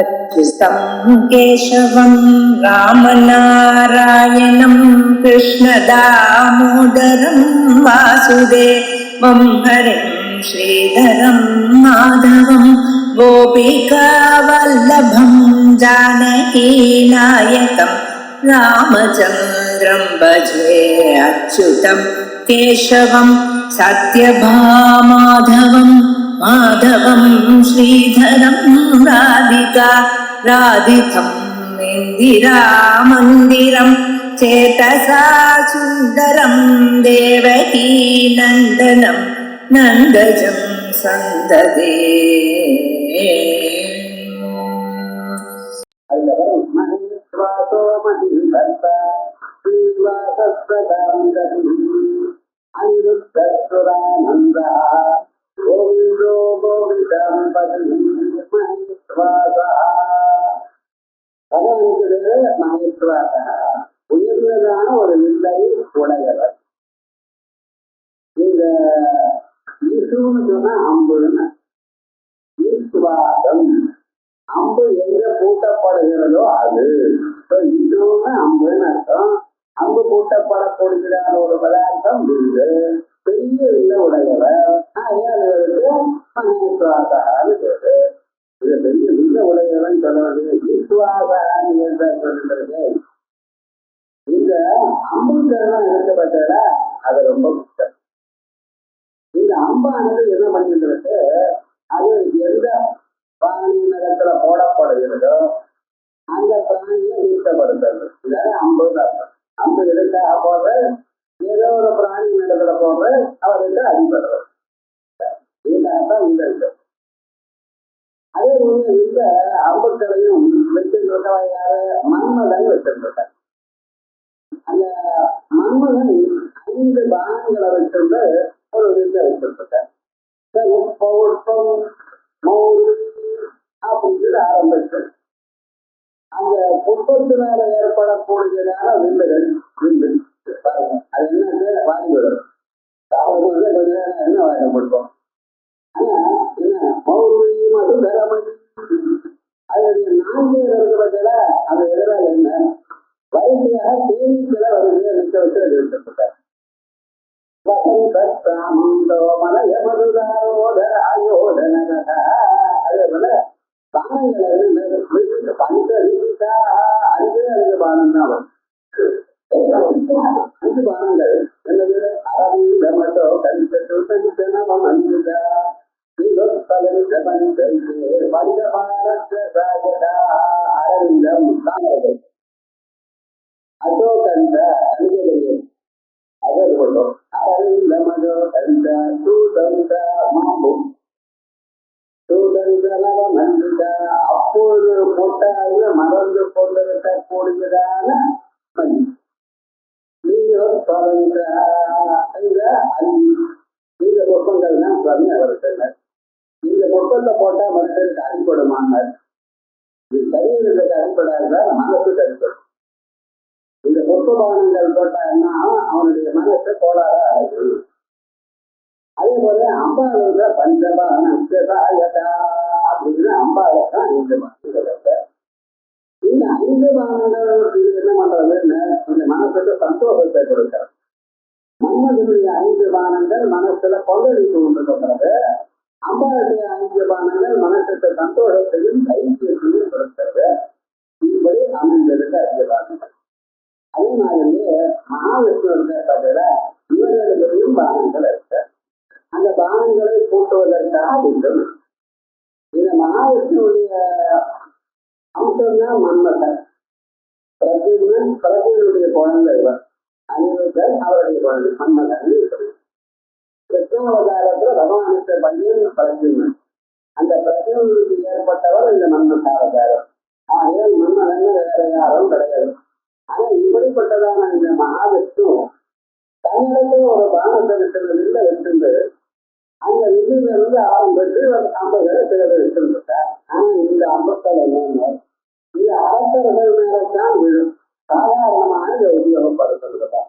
अच्युतं केशवम् रामनारायणम् कृष्णदामोदरम् वासुदे वं हरें श्रीधरं माधवम् गोपीका जानकीनायकम् जानहीनायकम् रामचन्द्रं भजे अच्युतं केशवं सत्यभामाधवम् माधवं श्रीधरं राधिका राधिकं इन्दिरा मन्दिरं चेतसा सुन्दरं देवकी नन्दनं नन्दजं सन्ददे महेश्वासो महीवन्ता श्रीवासस्वदा பகவானுக்கு மகேஸ்வாசா உயர்ந்ததான ஒரு நிலை உடையவர். இந்த ஈசுன்னு சொன்னா அம்புன்னு. ஈஸ்வாதம் அம்பு எங்க பூட்டப்படுகிறதோ அது. இப்ப அம்புன்னு அர்த்தம். அம்பு பூட்டப்படக்கூடியதான ஒரு பதார்த்தம் வில்லு. பெரிய இல்லை உடையவர். ஆகையாளுக்கு மகேஸ்வராக இது பெரிய வில்ல உடையவன் சொல்றது ஈஸ்வாசான்னு என்ற இந்த அம்புங்கிறதெல்லாம் இருக்கப்பட்டத அது ரொம்ப முக்கியம் இந்த அம்பானது என்ன பண்ணிட்டு அது எந்த பிராணி நிலத்துல போடப்படுகிறதோ அந்த பிராணியை வீழ்த்தப்படுத்துறது இதான அம்புன்னு அர்த்தம் அம்பு எதுக்காக போடுற ஏதோ ஒரு பிராணி நிலத்துல போடுற அவருக்கு அடிபடுறது. இதுக்காகத்தான் இந்த இருக்கு அதே போல இருந்த அம்புக்களையும் வச்சிருக்கிறவ யாரு மன்மதன் வச்சிருக்கார் அந்த மன்மதன் ஐந்து பானங்களை வச்சிருந்து ஒரு வில்ல வச்சிருக்கார் பௌர்ணம் மௌரி அப்படின்னு ஆரம்பிச்சு அந்த புஷ்பத்தினால ஏற்படக்கூடியதான விந்துகள் விந்து பாருங்க அது என்ன வாங்கிவிடும் சாப்பிடும்போது கொஞ்ச நேரம் என்ன வாங்க கொடுப்போம் ஆனா என்ன? மௌரியும் அது மதுதரமணி அதனுடைய நான்கு இருக்கிறதுல அது எதிராக என்ன? வரிசையாக தேனீக்களை வரிசையாக நிற்க வச்சு அது எடுத்துட்டார் மலய ஆயோதனக அதே போல பானங்கள் பஞ்ச ரீதிக்கா அஞ்சு அஞ்சு பானம் தான் வரும். அஞ்சு பானங்கள். என்னது? அரவிந்த அஞ்சுதா அரவிந்தம் தாமரை அசோகந்த அஞ்சலியம் அதே போல அரவிந்த மதோ கந்த சூதந்த மாம்பும் சூதந்த நவமந்தித அப்பொழுது போட்டாக மறந்து கொண்டிருக்கக்கூடியதான மணி இந்த இந்த பொப்பங்கள் தான் சுவாமி அவர்கள் இந்த பொப்பத்தை போட்டா மனுஷனுக்கு அடிப்படுமானார் இது சரீரத்துக்கு அடிப்படாத மனசுக்கு அடிப்படும் இந்த பொற்பபானங்கள் போட்டா என்ன அவனுடைய மனசை கோளாறா அடையும் அதே போல அம்பாளுல பஞ்சபான அப்படின்னு அம்பாளை தான் ஐந்து பானங்கள் இந்த ஐந்து பானங்கள் என்ன பண்றதுன்னு அந்த மனசுக்கு சந்தோஷத்தை கொடுக்கிறது மன்மதனுடைய ஐந்து பானங்கள் மனசுல கொந்தளிப்பு கொண்டிருக்கிறது அம்பாளுடைய ஐந்து பானங்கள் மனசுக்கு சந்தோஷத்தையும் தைரியத்தையும் கொடுக்கிறது இப்படி அமைந்திருக்க ஐந்து பானங்கள் அதே மாதிரியே மகாவிஷ்ணு இருக்கிற இவர்களுடையும் பானங்கள் இருக்கு. அந்த பானங்களை கூட்டுவதற்காக வேண்டும். இந்த மகாவிஷ்ணுடைய அம்சம்தான் மன்மதன். பிரத்யுமன் பிரத்யுனுடைய குழந்தை இவர். அனிருத்தர் அவருடைய குழந்தை மன்மதன் கிருஷ்ணாவதாரத்துல பகவானுக்கு பையன் பிரத்யுமன் அந்த பிரத்யுனுக்கு ஏற்பட்டவர் இந்த மன்மதாவதாரம் ஆகையால் மன்மதன் வேற யாரும் கிடையாது. ஆனா இப்படிப்பட்டதான இந்த மகாவிஷ்ணு தன்னிடத்தில் ஒரு பானத்தை விட்டு வில்ல வச்சிருந்து அந்த வில்லுல இருந்து ஆரம்பித்து வேலை சிலர் வச்சிருந்துட்டார் ஆனா இந்த ஐம்பத்தல் என்னன்னு? இது அரசர்கள் மேலத்தான் விழும். சாதாரணமான இதை உபயோகப்படுத்துகிறதா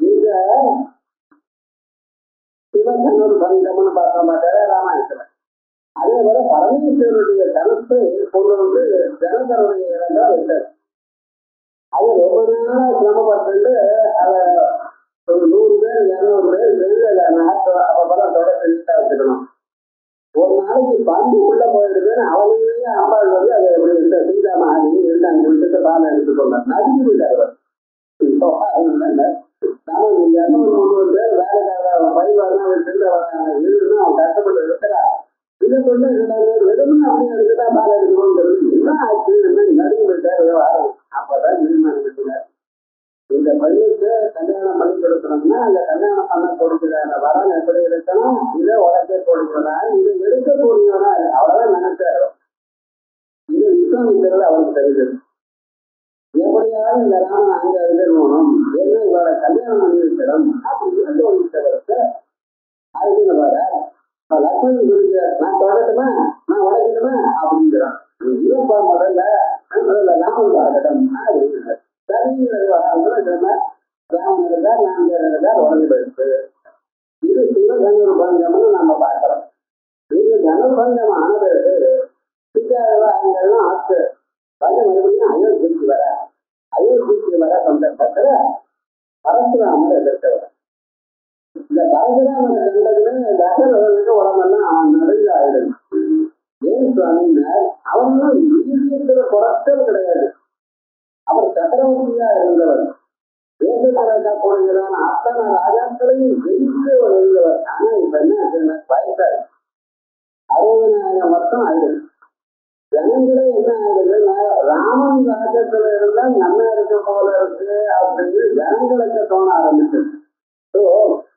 இந்த சிவதனுர் பங்கம்னு பார்க்க மாட்டாரு ராமாயணத்துல அதே போல பரமேஸ்வரனுடைய கருத்தை கொண்டு வந்து ஜனகருடைய இடங்கள வச்சார் அது ரொம்ப நாளா சிரமப்பட்டு அதை ஒரு நூறு பேர் இரநூறு பேர் வெளியில நாட்டு அப்பதான் தொடர்ந்து வச்சுக்கணும். ஒரு நாளைக்கு பந்து உள்ள போயிடுதுன்னு அவங்களே அம்பாள் வந்து அதை எப்படி இந்த சீதா மகாதேவி இருந்தாங்க சொல்லிட்டு பாலை எடுத்துக்கோங்க நதிக்கு போயிட்டாரு அவர். இப்போ அதனால நாம இந்த முந்நூறு பேர் வேலைக்கார பயிர்வாதான் வச்சிருந்து அவன் இருந்துன்னு அவன் கஷ்டப்பட்டு இருக்கிறா. இதை கொண்டு ரெண்டாவது பேர் வெறும் அப்படியே எடுத்துட்டா பாலை எடுத்துக்கோங்கிறது என்ன ஆச்சு என்ன நடுவு விட்டார் ஏதோ அப்பதான் தீர்மானம் பண்ணினார் இந்த பையனுக்கு கல்யாணம் பண்ணி கொடுக்கணும்னா அந்த கல்யாணம் பண்ண கொடுக்கிற இருக்கணும் இதை உடச்சே கொடுக்கணும்னா இதை எடுக்கக்கூடியவனா அவ்வளவுதான் நினைச்சாரு இது விஸ்வாமித்திரர் அவருக்கு தெரிஞ்சது. எப்படியாவது இந்த ராமன் அங்க இருக்கணும். என்ன இவரை கல்யாணம் பண்ணி வைக்கணும் அப்படின்னு தோணித்தவருக்கு அதுக்கு வர லக்ஷ்மணன் சொல்லுகிறார் நான் தொடக்கட்டுமா நான் உடைக்கட்டுமா? அப்படிங்கிறான். இருப்பா முதல்ல முதல்ல ராமன் பார்க்கட்டும் அப்படிங்கிறார் சரிங்கிறார் ராமன் இருந்தார் நான் இருந்தார் உடஞ்சு போயிடுச்சு. இது சிவகங்கர் நம்ம பார்க்கிறோம். இது தனுர்பந்தம் ஆனது அங்கெல்லாம் ஆத்து. வந்து மறுபடியும் அயோத்திக்கு வர அயோத்திக்கு வர சந்தர்ப்பத்துல பரசுராமர் எதிர்த்தவர். இந்த பரசுராமரை கண்டதுன்னு தசரதனுக்கு உடம்பெல்லாம் நடுங்க ஆயிடுது ஏன் சுவாமினார் அவங்களும் வீரியத்துல குறைச்சல் கிடையாது. அவர் சக்கரவர்த்தியா இருந்தவர். தேசத்தரகா போடுகிறான் அத்தனை ராஜாக்களையும் ஜெயித்து அவர் ஆனா இப்ப என்ன ஆச்சுன்னா அறுபதனாயிரம் வருஷம் ஆயிடுது ஜனங்களே என்ன ஆயிடுதுன்னா ராமன் ராஜ்யத்துல இருந்தா நம்ம இருக்க போல இருக்கு அப்படின்னு ஜனங்களுக்கு தோண ஆரம்பிச்சது ஸோ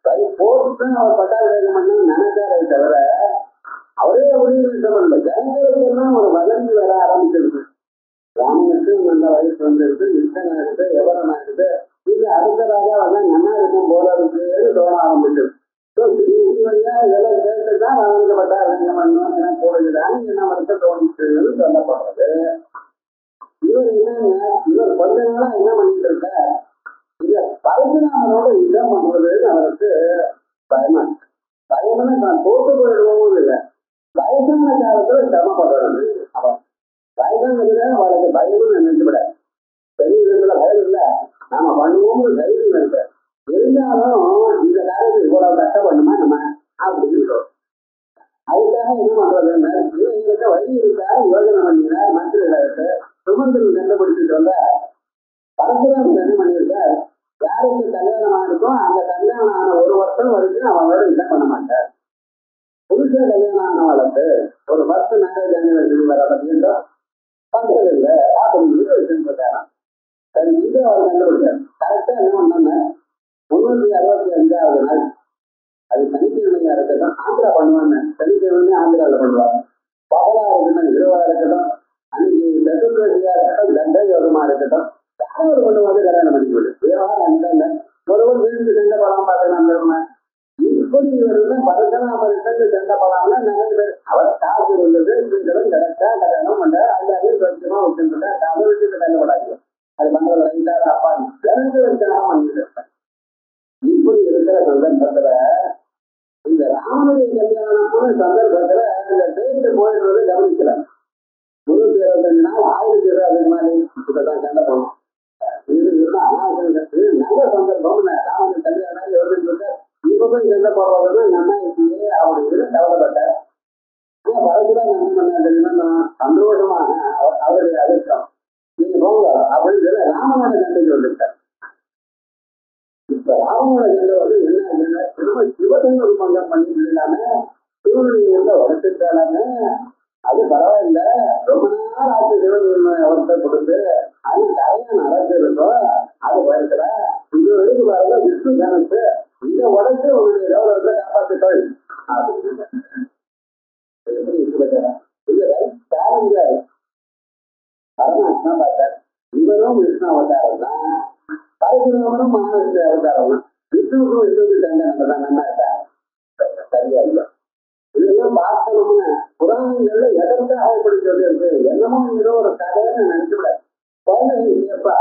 பை போர்த்து அவர் பட்டாபிஷேகம் நினைச்சாரே தவிர அவரே முடிவு பண்ணல ஜனங்களுக்கு எல்லாம் ஒரு வதந்தி வர ஆரம்பிச்சிருக்கு ராமனுக்கு நல்ல வயசு வந்துருக்கு யுத்தம் ஆயிடுது எவரம் ஆயிடுது இது அடுத்த ராஜா வந்தா நல்லா இருக்கும் போல இருக்குன்னு தோண ஆரம்பிச்சது. ஸோ வழியா இதெல்லாம் கேட்டுதான் அவனுக்கு பட்டாபிஷேகம் பண்ணணும் என போடுகிறான்னு என்ன மனசு தோணிச்சுன்னு சொல்லப்படுறது. இவர் என்னன்னா இவர் கொஞ்ச நாளா என்ன பண்ணிட்டு இருக்க? இத பரசுராமனோட யுத்தம் பண்றதுன்னு அவருக்கு பயமா பயம்னா நான் தோத்து போயிடுவோம் இல்லை. வயசான காலத்துல சிரமப்படுறது அவன் வயசானதுல அவளுக்கு பயம்னு நாம தைரியம் இருக்கு இருந்தாலும் இந்த காலத்துக்கு இவ்வளவு கஷ்டப்படணுமா நம்ம? அப்படின்னு அதுக்காக என்ன பண்றதுன்னா இவங்களுக்கு வழி இருக்காரு? யோசனை பண்ணினார் மந்திரிகளுக்கு சுமந்திரன் கண்டுபிடிச்சிட்டு வந்த. பரசுராமன் என்ன பண்ணியிருக்கார் யாருக்கு கல்யாணம் ஆயிருக்கோ அந்த கல்யாணம் ஆன ஒரு வருஷம் வரைக்கும் அவன் வேற இதை பண்ண மாட்டார் புதுசா கல்யாணம் வளர்த்து ஒரு பத்து மேரேஜ் ஆனிவர்சரி வர பத்தியும் பண்றது இல்லை. அப்படின்னு வச்சுருக்காராம் அது இது அவர் கண்டுபிடிச்சார் கரெக்டா என்ன பண்ணாங்க முன்னூத்தி அறுபத்தி அஞ்சாவது நாள் அது சனிக்கிழமையா இருக்கட்டும் ஆந்திரா பண்ணுவாங்க சனிக்கிழமை ஆந்திராவில் பண்ணுவாங்க. பகலா இருக்கட்டும் இரவா இருக்கட்டும் அன்னைக்கு சதுர்தசியா இருக்கட்டும் தண்டை யோகமா இருக்கட்டும் யாராவது கொண்டு வந்து கல்யாணம் பண்ணி கொடு விவகாரம் அந்த ஒருவர் வீட்டுக்கு சென்ற படம் பார்க்கலாம் இப்படி இவருன்னா பரதநாம சென்று சென்ற படம்னா நிறைய பேர் அவர் காசு இருந்தது கரெக்டா கல்யாணம் பண்ணார் எல்லாமே சொந்தமா வச்சுருந்தா அதை விட்டு கல்யாணப்படாது அது மங்கள ரைட்டா தப்பா ஜனங்களுக்காக பண்ணிட்டு இப்படி இருக்கிற சந்தர்ப்பத்துல இந்த ராமனுடைய கல்யாணம்னு சந்தர்ப்பத்துல இந்த டேட்டு போயிடுறது கவனிக்கல முன்னூத்தி இருபத்தஞ்சு நாள் ஆயிரத்தி இருபது மாதிரி இப்பதான் சண்டை போனோம் நல்ல சந்தர்ப்பம். ராமன் கல்யாணம் எவ்வளவு சொல்ல இப்ப போய் சண்டை போடுறதுன்னா நன்னாயிடுச்சு அப்படின்னு கவலைப்பட்டேன் ஆனா என்ன பண்ண தெரியுமா? சந்தோஷமாக அவருடைய அதிர்ஷ்டம் போங்க ராமனோட வந்துட்டார் இப்ப ராமனோட சண்டை வந்து என்ன திரும்ப சிவன் பங்கம் பண்ணி இல்லாம உள்ள அது பரவாயில்ல. ரொம்ப நாள் ஆச்சு அவர்கிட்ட கொடுத்து. அது கரையை நடந்திருக்கும் அது வருகிற இது வரைக்கும் பாருங்க விஷ்ணு கணக்கு இந்த உடச்சு உங்களுடைய கௌரவத்தை காப்பாற்றிட்டோம் அப்படின்னு இது ரைட் பரமாத்மா பார்த்தார் இவரும் விஷ்ணு அவதாரம் தான். பரசுராமனும் மகாவிஷ்ணு அவதாரம் தான். விஷ்ணுவுக்கும் விஷ்ணுவுக்கு சண்டை நடந்ததான் நல்லா இருக்கா சரியா இல்லை. இதெல்லாம் பார்க்கணும்னு புராணங்கள்ல எதற்காக இப்படி சொல்லியிருக்கு என்னமோ ஏதோ ஒரு கதைன்னு நினைச்சுவிட குழந்தைங்க கேட்பா.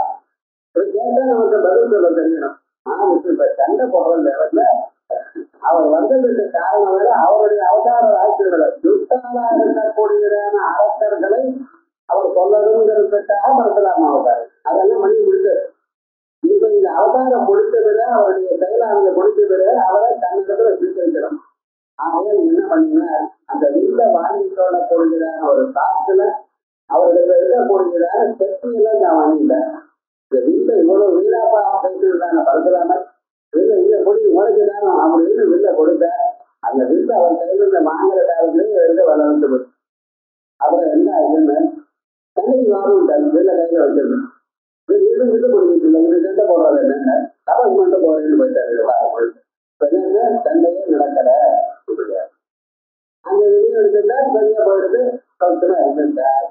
இப்படி கேட்டா நமக்கு பதில் சொல்ல தெரியணும். ஆனா இப்ப சண்டை போடுறது நேரத்துல அவர் வந்ததுக்கு காரணம் வேற. அவருடைய அவதார வாய்ப்புகளை. துஷ்டாலா இருக்கக்கூடியதான அரசர்களை அவர் சொல்லணுங்கிறதுக்காக பரசுராம அவதாரம் அதெல்லாம் மணி முடிச்சது இப்ப இந்த அவதாரம் கொடுத்த பிறகு அவருடைய செயலானது கொடுத்த பிறகு அவரை தன்னிடத்துல சுத்தரிக்கிறோம் ஆகவே என்ன பண்ணினார் அந்த வில்ல வாங்கி கொள்ளக்கூடியதான ஒரு காத்துல அவர்களுக்கு இருக்கக்கூடியதான சக்தியில நான் வாங்கிட்டேன் இந்த வில்ல இவ்வளவு வீராப்பா பேசியிருந்தாங்க பரசுராமர் வில்ல இங்க கொடி உழைச்சுதான் அப்படின்னு வில்ல கொடுத்த. அந்த வில்ல அவர் கையில இந்த வாங்குற காலத்திலேயே எடுத்து வளர்ந்து போச்சு. அப்புறம் என்ன ஆகுதுன்னு தண்ணி வாங்கிட்டாங்க வில்ல கையில வச்சிருந்தேன் இது விட்டு கொடுத்துட்டு இல்லை சண்டை போடுறது என்னங்க தபஸ் மட்டும் போறேன்னு போயிட்டாரு வாரப்பொழுது சண்டையே நடக்கல அந்த வெளியே எடுத்துட்டா பெரிய போயிடுது கவுத்தமா இருந்துட்டார்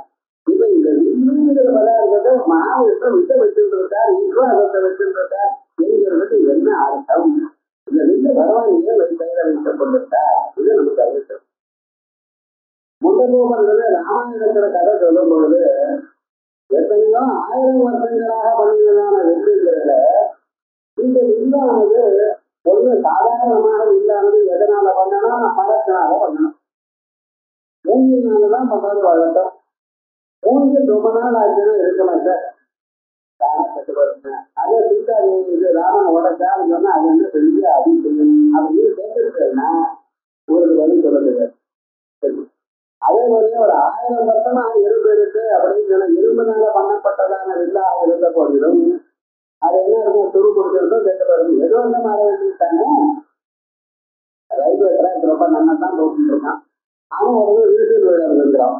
இப்ப இந்த வில்லுங்கிற பதார்த்தத்தை மாநிலத்தை விட்டு வச்சுட்டு இருக்கார் விசுவாசத்தை வச்சுட்டு இருக்கார் என்கிறதுக்கு என்ன அர்த்தம் இந்த வில்லு பகவான் ஏன் கையில வைத்துக் கொண்டிருக்கார் இது நமக்கு அவசியம் முண்டகோபர்கள் ராமாயணத்துல கதை சொல்லும் பொழுது எத்தனையோ ஆயிரம் வருஷங்களாக பண்ணியதான வெற்றிங்கிறத இந்த வில்லானது ஒண்ணு சாதாரணமாக வில்லானது எதனால பண்ணனா மரத்தினால பண்ணணும். மூங்கினாலதான் பண்றது வழக்கம். மூங்கில் ரொம்ப நாள் ஆச்சுன்னா இருக்கணும் சார் அதே சீதா இது ராமன் உடச்சான்னு சொன்னா அது என்ன செஞ்சு அப்படின்னு சொல்லணும் அப்படின்னு கேட்டுருக்கேன்னா ஒரு வழி சொல்லுங்க அதே மாதிரி ஒரு ஆயிரம் வருஷமா இரும்பு இருக்கு அப்படின்னு சொன்னா இரும்புனால பண்ணப்பட்டதான வில்லாக இருந்த போதிலும் அது என்ன இருக்கும் துரு கொடுத்திருந்தோ கெட்டு வருது எது வந்து மாதிரி வேண்டியிருக்காங்க. ரயில்வே ட்ராக் ரொம்ப நல்லா தான் போட்டுட்டு இருக்கான் அவன் ஒரு விரிசல் விழுந்துங்கிறான்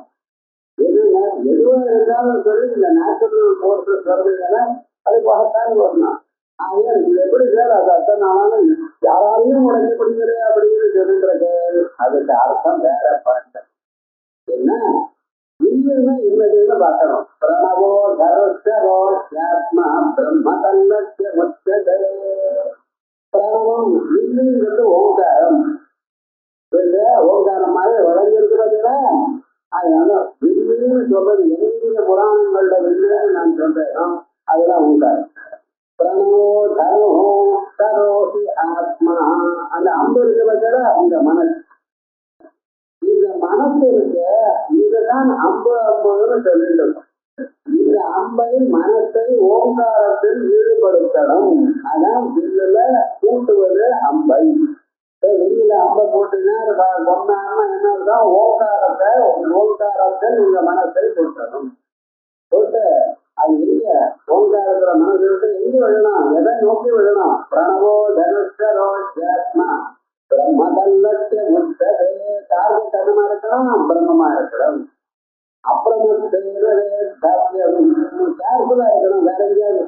எதுனா எதுவா இருந்தாலும் சரி இந்த நேச்சுரல் போர்ஸஸ் வருதுன்னா அது போகத்தான் வரணும் ஆகையா இது எப்படி சார் அது அத்தனை ஆனாலும் யாராலையும் உடைக்க முடியல அப்படின்னு சொல்லின்றது அதுக்கு அர்த்தம் வேற பாட்டு. என்ன? இல்லைன்னா இல்லதுன்னு பார்க்கணும். பிரணவோ தரோ ஆத்மா பிரம்ம தன்னஸ்ய பிரணவம் இல்லைங்கிறது ஓங்காரம். இந்த ஓங்காரம் மாதிரி வளர்ந்திருக்கிறதுல அதனால வில்லுன்னு சொல்றது எந்தெந்த புராணங்கள்ல வில்லுன்னு நான் சொல்றேன். அதெல்லாம் ஓங்காரம். பிரணவோ தரோ தரோசி ஆத்மா. அந்த அம்பு இருக்கிறதுல அந்த மனசு. இந்த மனசு இருக்க இதுதான் அம்பு அம்புன்னு சொல்லிட்டு இந்த அம்பை மனத்தை ஓங்காரத்தில் ஈடுபடுத்தணும். அதான் வில்லுல கூட்டுவது அம்பை. வெளியில அம்பை போட்டுனா கொண்டாடுனா என்ன அர்த்தம்? ஓங்காரத்தை ஓங்காரத்தில் உங்க மனத்தை கூட்டணும் போட்டு அது எங்க? ஓங்காரத்துல மனசு விட்டு எங்க விழணும்? எதை நோக்கி விழணும்? பிரணவோ தனுஷரோ ஜாத்மா பிரம்மதல்லத்தை முத்ததே டார்கெட் அதுமா இருக்கலாம் பிரம்மமா இருக்கலாம் அப்புறம் கேர்ஃபுல்லா இருக்கணும் வேற எங்கேயாவது.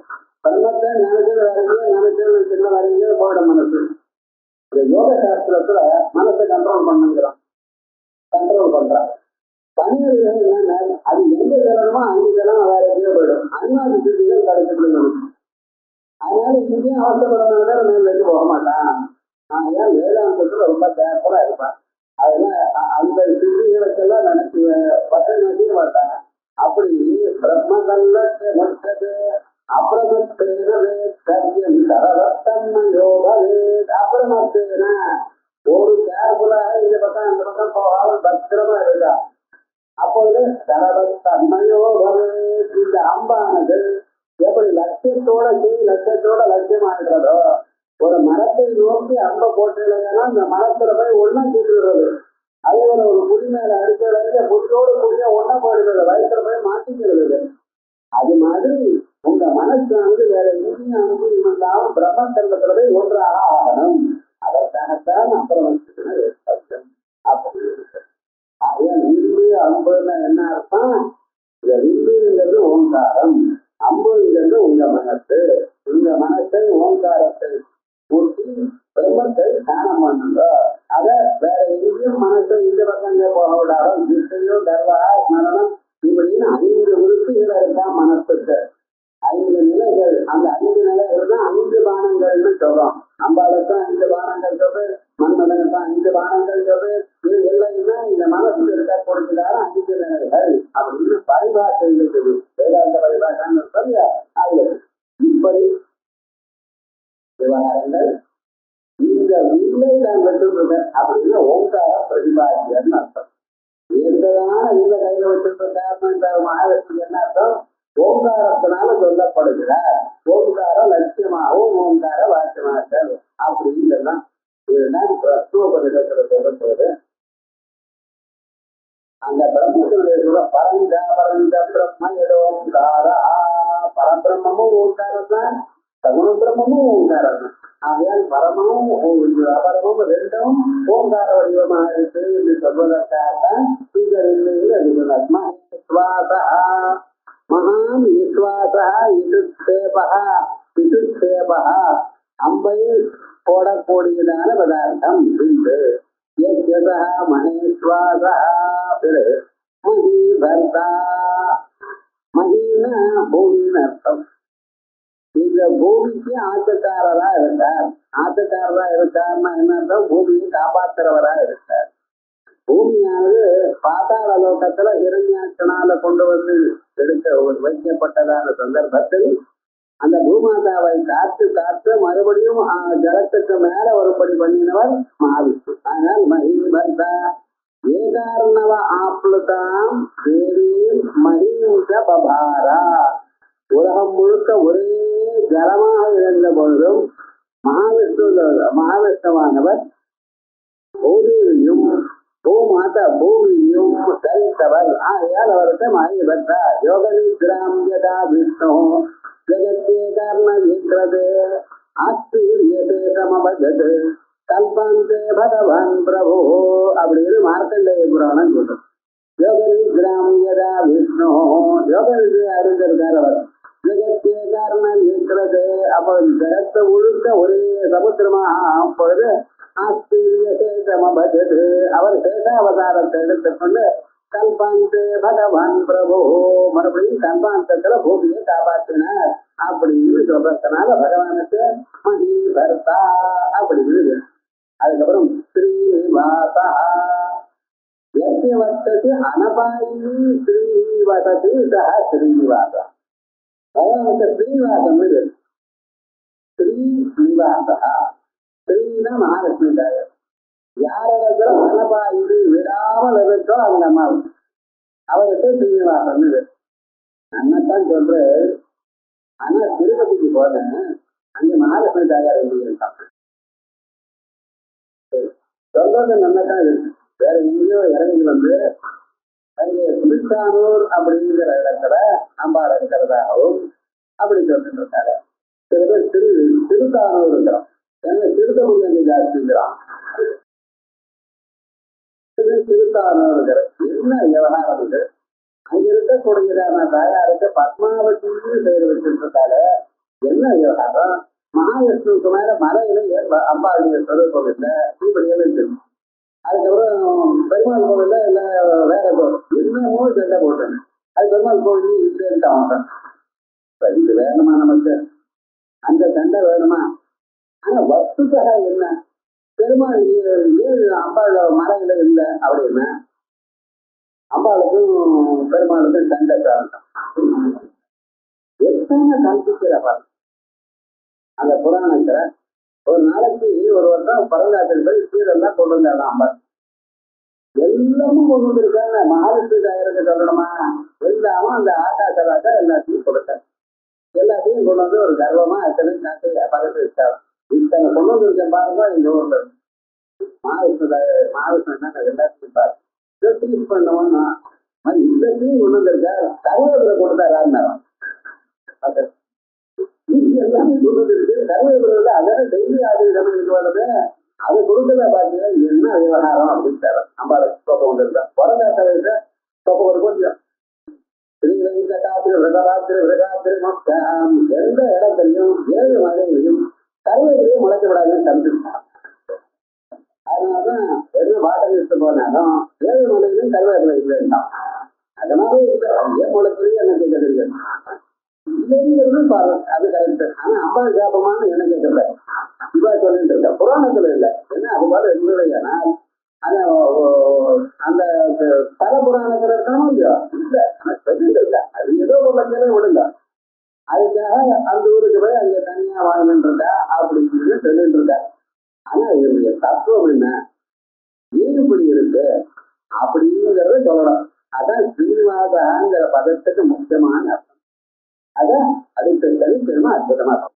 பிரம்மத்தை நினைச்சது வேற எங்கேயோ நினைச்சது சின்ன வேற எங்கேயோ போயிடும் மனசு. இந்த யோக சாஸ்திரத்துல மனசை கண்ட்ரோல் பண்ணுங்கிறோம் கண்ட்ரோல் பண்றான். பணிகள் என்னன்னா அது எங்க செல்லணுமோ அஞ்சு செல்லணும் வேற எங்கேயோ போயிடும். அனுமதி நமக்கு அதனால இங்கேயும் அவசரப்படணும் மேல் போக மாட்டான். ஏன் வேதாந்தத்தில் ரொம்ப கேர்ஃபுல்லா இருப்பேன் அதெல்லாம் அந்த சிந்தனைகளுக்கெல்லாம் நினைச்சு பக்கம் நினைக்க மாட்டாங்க. அப்படி பிரம்மதல்லத்தை மற்றது அப்புறமத்தேனவே கர்யம் சரவத்தன்ம யோகவே. அப்புறமத்தேன ஒரு கேர்ஃபுல்லாக இந்த பக்கம் அந்த பக்கம் போகாம பத்திரமா இருந்தா. அப்போது சரவத்தன்மயோகவே இந்த அம்பானது எப்படி லட்சியத்தோட செய் லட்சியத்தோட லட்சியமாகிறதோ ஒரு மரத்தை நோக்கி அம்ப போட்டுலன்னா அந்த மரத்துல போய் ஒண்ணா தூக்கிடுறது அதே ஒரு ஒரு குடி மேல அடிக்கிறது குடியோடு குடியா ஒண்ணா போயிடுறது வயசுல போய் மாட்டிக்கிறது. அது மாதிரி உங்க மனசானது வேற எங்கேயும் அனுபவம் இல்லாமல் பிரம்மச்சந்திரத்துல போய் ஒன்றாக ஆகணும். அதற்காகத்தான் அப்புறம் வந்து அப்படி இருக்கு. அம்புன்னா என்ன அர்த்தம்? இந்த வில்லுங்கிறது ஓங்காரம். அம்புங்கிறது உங்க மனசு. உங்க மனசை ஓங்காரத்தை கூட்டி பிரம்மத்தை தியானம் பண்ணுங்க அத வேற எங்கேயும் மனசை இந்த பக்கங்க போக விடாத திசையோ தர்வா ஸ்மரணம் இப்படின்னு ஐந்து உறுப்புகள் இருக்கா மனசுக்கு. ஐந்து நிலைகள். அந்த ஐந்து நிலைகள் ஐந்து பானங்கள்னு சொல்றோம். அம்பாளுக்கும் ஐந்து பானங்கள் சொல்லு ஓங்கார லட்சியமாகவும் ஓங்கார வாக்கியமாக்கள் அப்படிங்கிறதான் இதுதான் பிரஸ்தோபனிடத்தில் அந்த பிரம்மத்தினுடைய சொல்ல பரந்த பரந்த பிரம்ம ஏதோங்காரா பரபிரம்மமும் ஓங்காரம் தான் சகுண பிரம்மமும் ஓங்காரம் தான் ஆகையால் பரமும் அபரமும் ரெண்டும் ஓங்கார வடிவமாக இருக்கு என்று சொல்வதற்காகத்தான் இந்த ரெண்டு அது மகேஸ்வாசா மகான் விஸ்வாசா இதுசேபா பிதுசேபகா அம்பையில் போடக்கூடியதான பதார்த்தம் பிந்து மகேஸ்வாதா மகேஸ்வாசா மகிபர்தா மகின பூமின்னு அர்த்தம் இந்த பூமிக்கு ஆட்டக்காரரா இருந்தார். ஆட்டக்காரரா இருக்கார்னா என்ன பூமியை காப்பாத்துறவரா இருக்கார் பூமியானது பாதாள லோகத்துல இரண்யாட்சனால கொண்டு வந்து எடுக்க வைக்கப்பட்டதான சந்தர்ப்பத்தில் அந்த பூமாதாவை காத்து காத்து மறுபடியும் ஜலத்துக்கு மேல ஒருபடி பண்ணினவர் மகாவிஷ்ணு ஆனால் மகிபர்தா ஏகாரணவ ஆப்ளுதாம் தேவீம் பபாரா உலகம் முழுக்க ஒரே ஜலமாக இருந்த பொழுதும் மகாவிஷ்ணு மகாவிஷ்ணுவானவர் பூமியையும் பூமாதா பூமியும் தரித்தவர் ஆகையால் அவருக்கு மகிபர்தா யோகனி கிராமியதா விஷ்ணு. ஜகத்தேகர்ண விக்ரதே ஆஸ்திரியதே சமபஜத் கல்பாந்தே பகவான் பிரபு அப்படின்னு மார்க்கண்டேய புராணம் சொல்லும் யோகனி கிராமியதா விஷ்ணு யோகனுக்கு அறிஞ்சிருக்கார் அவர் ஜெகத்தே ஜெகத்தேகர்ண இருக்கிறது அப்போ ஜெகத்தை உழுக்க ஒரே சமுத்திரமா அப்பொழுது ஆஸ்திரிய சேஷமபஜத் அவர் சேஷாவதாரத்தை எடுத்துக்கொண்டு கல்பாந்தே பகவான் பிரபோ. மறுபடியும் கல்பாந்தத்துல பூமியை காப்பாற்றினார். அப்படின்னு சொல்றதுனால பகவானுக்கு மகி பர்த்தா அப்படின்னு அதுக்கப்புறம் ஸ்ரீனிவாசா. எஸ்ய வர்த்தது அனபாயினி ஸ்ரீவசதி சஹ ஸ்ரீவாசா பகவானுக்கு ஸ்ரீனிவாசம் இது ஸ்ரீனிவாசா. ஸ்ரீனா மகாலட்சுமி தாயர் யாரிடத்துல அனபாயினி விடாமல் இருக்கோ அவங்க அம்மாவுக்கு. அவர்கிட்ட திருவிழா இது அண்ணத்தான் சொல்ற ஆனா திருப்பதிக்கு போனேன் அங்க மகாலட்சுமி தாயார் இருக்கான் சொல்றது நல்லதான் இருக்கு. வேற எங்கேயோ இறங்கி வந்து அங்கே சுல்தானூர் அப்படிங்கிற இடத்துல அம்பாள் இருக்கிறதாகவும் அப்படி சொல்லிட்டு இருக்காரு. சில பேர் திரு திருத்தானூர் இருக்கிறோம் ஏன்னா திருத்த முடியாது ஜாஸ்திங்கிறான். இது திருத்தானூர் இருக்கிற என்ன விவகாரம் இது அங்க இருக்கக்கூடியதான தாயாருக்கு பத்மாவதினு பேர் வச்சிருக்கிறதால என்ன விவகாரம்? மகாவிஷ்ணுக்கு மேல மலையில ஏ- அம்பாளுடைய சொரூபம் இல்லை இப்படி இருக்கு அதுக்கப்புறம் பெருமாள் கோவில்ல இல்ல வேற கோவில் இன்னமும் சண்டை போட்டேன் அது பெருமாள் கோவில் இல்லைன்ட்டு அவங்க இது வேணுமா நமக்கு? அந்த சண்டை வேணுமா? ஆனா வஸ்துதக என்ன? பெருமாள் அம்பாள் மரங்கள் இல்லை. அப்படின்னா அம்பாளுக்கும் பெருமாளுக்கும் சண்டை காரணம் எத்தனை கல்பிக்கிற அந்த புராணத்துல ஒரு நாளைக்கு ஒரு வருஷம் பரவலாற்றில் போய் சீரெல்லாம் கொண்டு வந்தாங்க அம்பாள். எல்லாமும் கொண்டு வந்திருக்காங்க. மகாவிஷ்ணு தாயருக்கு சொல்லணுமா? எல்லாமும் அந்த ஆட்டா கலாட்டா எல்லாத்தையும் கொடுத்தாங்க எல்லாத்தையும் கொண்டு வந்து ஒரு கர்வமா அத்தனை நாட்டு வச்சாங்க இத்தனை கொண்டு இருக்க பாருங்க இந்த ஊர்ல. இருந்து. மாவட்டம் தான் என்ன எல்லாத்தையும் பாருங்க. இந்த டீம் கொண்டு வந்திருக்காரு கருவேப்பிலை கொடுத்தாரான்னு எல்லாமே கொண்டு இருக்கு கருவேப்பிலை அதெல்லாம் டெய்லி அது இடமே வருது அது கொடுக்கல பாத்தீங்கன்னா என்ன விவகாரம் அப்படின்னு நம்ம அதை தொகை கொண்டு இருக்கா பிறந்தாட்ட வயசு தொகை ஒரு கொஞ்சம் ஸ்ரீ வெங்கடாத்திரி விரகராத்திரி விரகாத்திரி எந்த இடத்துலையும் ஏழு மழையிலையும் கருவேப்பிலையும் முளைக்க விடாதுன்னு தந்துருக்கான் அதனாலதான் எது வாட்டர் எடுத்து போனாலும் ஏழு மலையிலும் கருவேப்பிலை இருந்தான் அதனால இல்ல ஏன் முளைக்கிறீங்க எனக்கு கேட்குறீங்க இல்லைங்கிறது பாரு அது கரெக்ட் ஆனா அம்பா சாபமான என்ன கேட்கல? இவா சொல்லிட்டு இருக்க. புராணத்துல இல்ல. ஏன்னா அது போல இருந்ததுனால் ஆனா ஓ- அந்த தல புராணத்துல இருக்கணும் இல்லையோ? இல்ல. அது ஏதோ ஒரு லட்சம் விடுங்க அதுக்காக அந்த ஊருக்கு போய் அங்க தனியா வாழ்ந்துட்டு அப்படின்னு சொல்லிட்டு இருக்கா ஆனா இவருடைய தத்துவம் என்ன? ஏன் இப்படி இருக்கு. அப்படிங்கறத சொல்லணும். அதான் சீனிவாதாங்கிற பதத்துக்கு முக்கியமான அர்த்தம். அதான் அடுத்த தனிப்பெருமா அற்புதமா இருக்கும்.